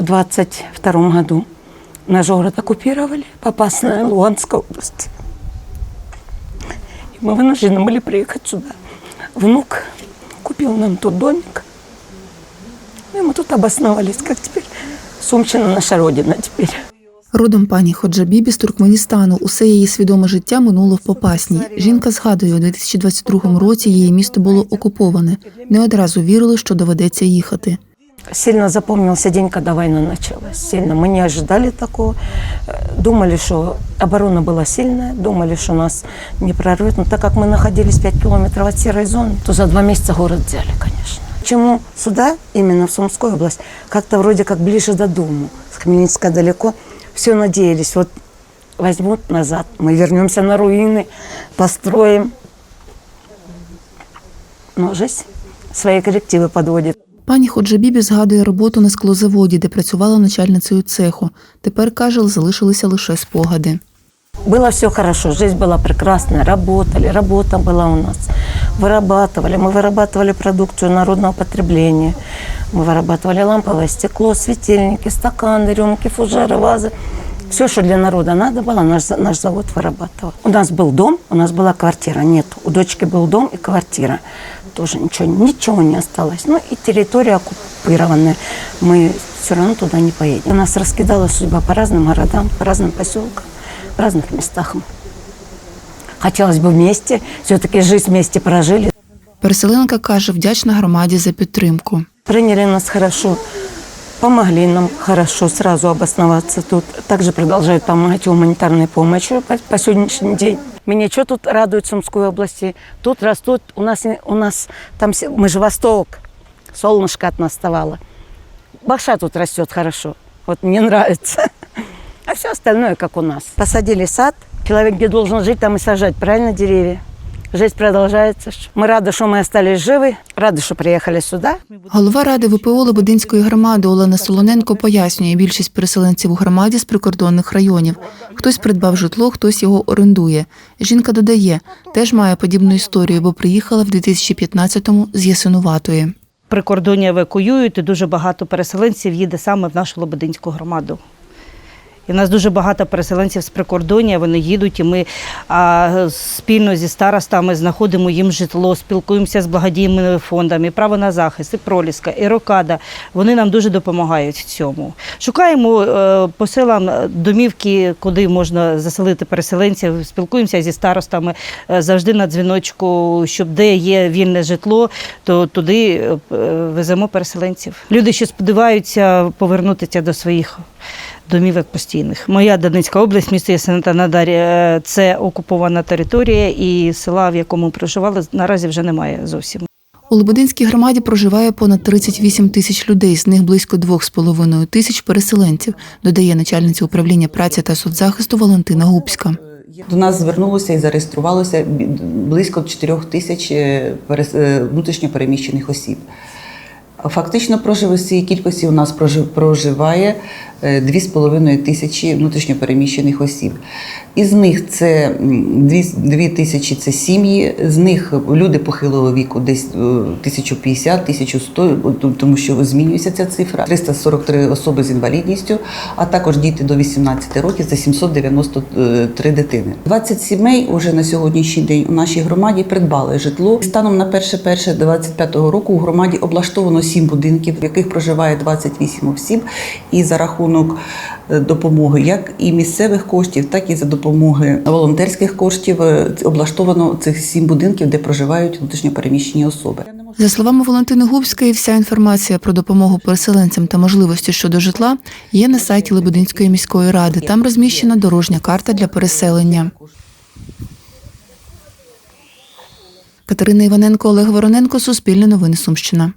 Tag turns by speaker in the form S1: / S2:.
S1: 22 году наш город оккупировали, Попасная, Луганская область. И мы вынуждены были приехать сюда. Внук купил нам тут домик. И мы тут обосновались, как теперь Сумчина наша родина теперь.
S2: Родом пані Ходжабібі з Туркменістану. Усе її свідоме життя минуло в Попасній. Жінка згадує, у 2022 році її місто було окуповане. Не одразу вірили, що доведеться їхати.
S1: Сильно запомнился день, когда война началась. Сильно. Мы не ожидали такого. Э, Думали, что оборона была сильная, думали, что нас не прорвет. Но так как мы находились 5 километров от серой зоны, то за два месяца город взяли, конечно. Почему сюда, именно в Сумскую область, как-то вроде как ближе до дому. С Хмельницка далеко. Все надеялись, вот возьмут назад, мы вернемся на руины, построим. Но жизнь свои коллективы подводит.
S2: Пані Ходжабібі згадує роботу на склозаводі, де працювала начальницею цеху. Тепер каже, залишилися лише спогади.
S1: Было все хорошо, жизнь была прекрасная, работали, работа была у нас. Вырабатывали, мы вырабатывали продукцию народного потребления. Мы вырабатывали ламповое стекло, светильники, стаканы, рюмки, фужеры, вазы. Все, что для народа надо было, наш, наш завод вырабатывал. У нас был дом, у нас была квартира. Нет, у дочки был дом и квартира. Тоже ничего, ничего не осталось. Ну и территория оккупированная. Мы все равно туда не поедем. У нас раскидала судьба по разным городам, по разным поселкам, в разных местах. Хотелось бы вместе, все-таки жизнь вместе прожили.
S2: Переселенка каже, вдячна громаді за підтримку.
S1: Приняли нас хорошо, Помогли нам хорошо сразу обосноваться тут. Также продолжают помогать гуманитарной помощью по, по сегодняшний день. Меня что тут радует в Сумской области? Тут растут, у нас, у нас там, мы же восток, солнышко от нас вставало. Баша тут растет хорошо, вот мне нравится. А все остальное, как у нас. Посадили сад, человек где должен жить, там и сажать, правильно, деревья? Жизнь продолжается. Мы рады, что мы остались живы, рады, что приехали сюда.
S2: Голова ради ВПО Лебединської громади Олена Солоненко пояснює, більшість переселенців у громаді з прикордонних районів. Хтось придбав житло, хтось його орендує. Жінка додає, теж має подібну історію, бо приїхала в 2015-му з Ясинуватої.
S3: прикордоння евакуюють, і дуже багато переселенців їде саме в нашу Лободинську громаду. І в нас дуже багато переселенців з прикордоння, вони їдуть, і ми а, спільно зі старостами знаходимо їм житло, спілкуємося з благодійними фондами, право на захист, і проліска, і рокада. Вони нам дуже допомагають в цьому. Шукаємо е, по селам домівки, куди можна заселити переселенців, спілкуємося зі старостами е, завжди на дзвіночку, щоб де є вільне житло, то туди е, веземо переселенців. Люди, що сподіваються повернутися до своїх домівок постійних. Моя Донецька область, місто Ясенета-Надарі, е, це окупована територія, і села, в якому проживали, наразі вже немає зовсім.
S2: У Лебединській громаді проживає понад 38 тисяч людей, з них близько 2,5 тисяч переселенців, додає начальниця управління праці та соцзахисту Валентина Губська.
S4: До нас звернулося і зареєструвалося близько 4 тисяч е, перес- е, внутрішньо переміщених осіб. Фактично прожив цієї кількості у нас проживає 2,5 тисячі внутрішньо переміщених осіб. Із них це м, дві- 2 тисячі це сім'ї, з них люди похилого віку десь е, 1050, 1100, от, тому що змінюється ця цифра. 343 особи з інвалідністю, а також діти до 18 років це 793 дитини. 20 сімей уже на сьогоднішній день у нашій громаді придбали житло. Станом на 1.1.25 року у громаді облаштовано 7 будинків, в яких проживає 28 осіб. І за рахунок е, допомоги як і місцевих коштів, так і за допомоги волонтерських коштів е, облаштовано цих 7 будинків, де проживають внутрішньопереміщені особи.
S2: За словами Валентини Губської, вся інформація про допомогу переселенцям та можливості щодо житла є на сайті Лебединської міської ради. Там розміщена дорожня карта для переселення. Катерина Іваненко, Олег Вороненко, Суспільне новини Сумщина.